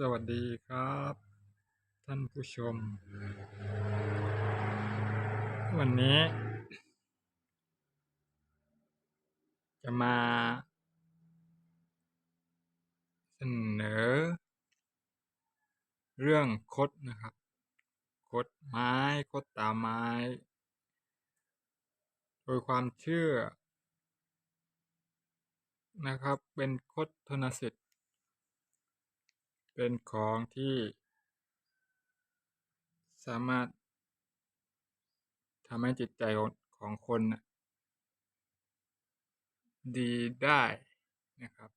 สวัสดีครับ ท่านผู้ชม วันนี้ จะมา เสนอ เรื่องคดนะครับ คดไม้คดตาไม้ โดยความเชื่อนะครับ เป็นคดธนสิทธิ เป็นของที่สามารถทำให้จิตใจของคนดีได้นะครับ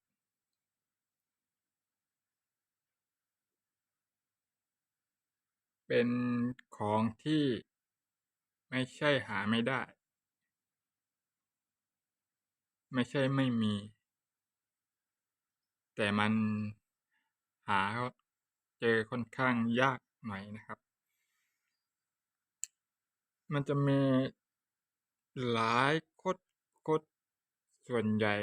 เป็นของที่ไม่ใช่หาไม่ได้ ไม่ใช่ไม่มี แต่มัน หาเจอค่อนข้างยากหน่อยนะครับ มันจะมีหลายคดคดส่วนใหญ่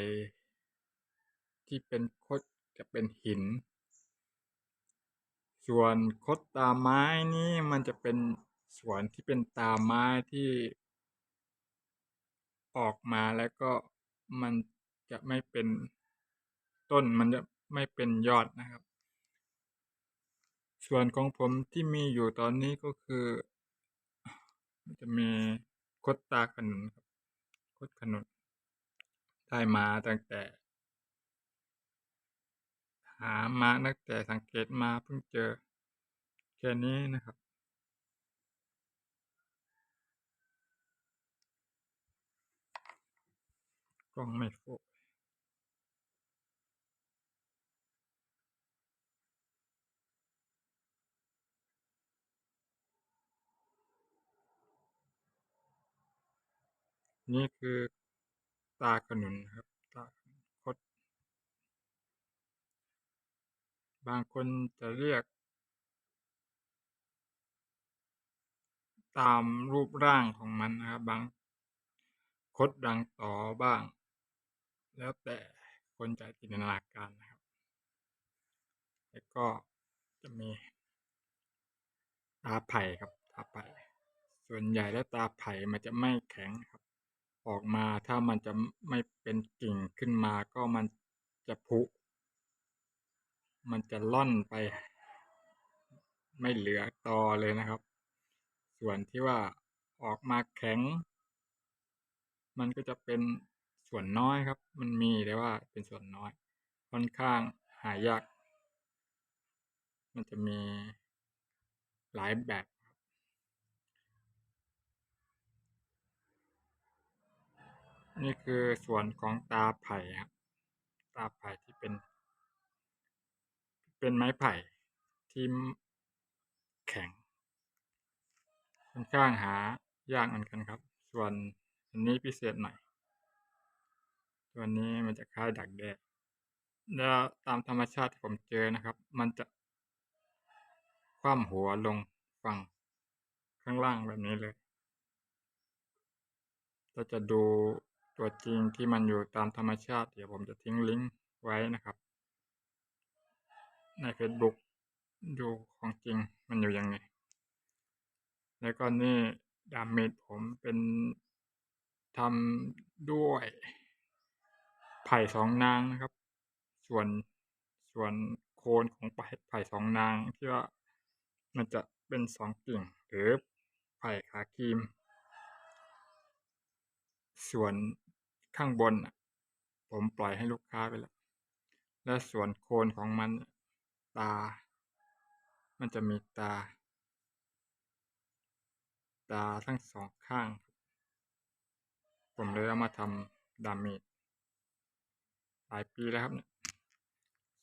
ที่เป็นคดจะเป็นหิน ส่วนคดตาไม้นี่มันจะเป็นส่วนที่เป็นตาไม้ที่ออกมาแล้วก็มันจะไม่เป็นต้นมันจะไม่เป็นยอดนะครับ ส่วนของผมที่มีอยู่ตอนนี้ก็คือ จะมีคดตาขนุนครับคดขนุนได้มาตั้งแต่ หามาตั้งแต่สังเกตมาเพิ่งเจอแค่นี้นะครับกล้องไม่โฟกัส นี่คือตาขนุนครับตาคด บางคนจะเรียก ตามรูปร่างของมันนะครับ บางคดรังต่อบ้าง แล้วแต่คนจะจินตนาการนะครับ แล้วก็จะมีตาไผ่ครับตาไผ่ส่วนใหญ่แล้วตาไผ่มันจะไม่แข็งครับ ออกมาถ้ามันจะไม่เป็นกิ่งขึ้นมาก็มันจะผุ มันจะร่อนไป ไม่เหลือตอเลยนะครับ ส่วนที่ว่าออกมาแข็ง มันก็จะเป็นส่วนน้อยครับ มันมีแต่ว่าเป็นส่วนน้อย ค่อนข้างหายาก มันจะมีหลายแบบ นี่คือส่วนของตาไผ่ครับ ตาไผ่ที่เป็น เป็นไม้ไผ่ที่แข็งค่อนข้างหายากเหมือนกันครับ ส่วนอันนี้พิเศษหน่อยตัวนี้มันจะคล้ายดักแด้แล้วตามธรรมชาติที่ผมเจอนะครับ มันจะคว่ำหัวลงฝั่งข้างล่างแบบนี้เลยถ้าจะดู ตัวจริงที่มันอยู่ตามธรรมชาติ เดี๋ยวผมจะทิ้งลิงก์ไว้นะครับ ในเฟซบุ๊กดูของจริงมันอยู่ยังไง แล้วก็นี่ดาบเมจผมเป็นทำด้วยไผ่สองนางนะครับ ส่วนส่วนโคนของไผ่ไผ่สองนางที่ว่ามันจะเป็นสองกิ่งหรือไผ่ขาครีม ส่วน ข้างบนผมปล่อยให้ลูกค้าไปแล้ว และส่วนโคนของมันตา มันจะมีตา ตาทั้งสองข้าง ผมเลยเอามาทำดาบเมจหลายปีแล้วครับเนี่ย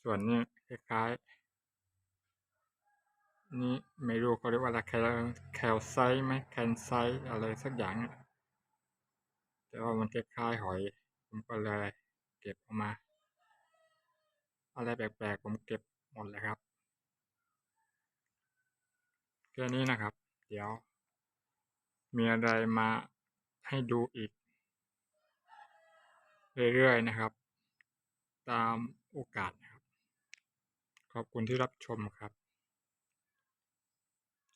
ส่วนนี้คล้ายๆ นี่ไม่รู้เขาเรียกว่าอะไรแคลไซไหมแคนไซอะไรสักอย่างเนี่ย แต่ว่ามันคล้ายๆหอย ผมก็เลยเก็บเอามา อะไรแปลกๆ ผมเก็บหมดเลยครับแค่นี้นะครับ เดี๋ยว มีอะไรมาให้ดูอีก เรื่อยๆนะครับ ตามโอกาสนะครับ ขอบคุณที่รับชมครับ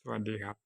สวัสดีครับ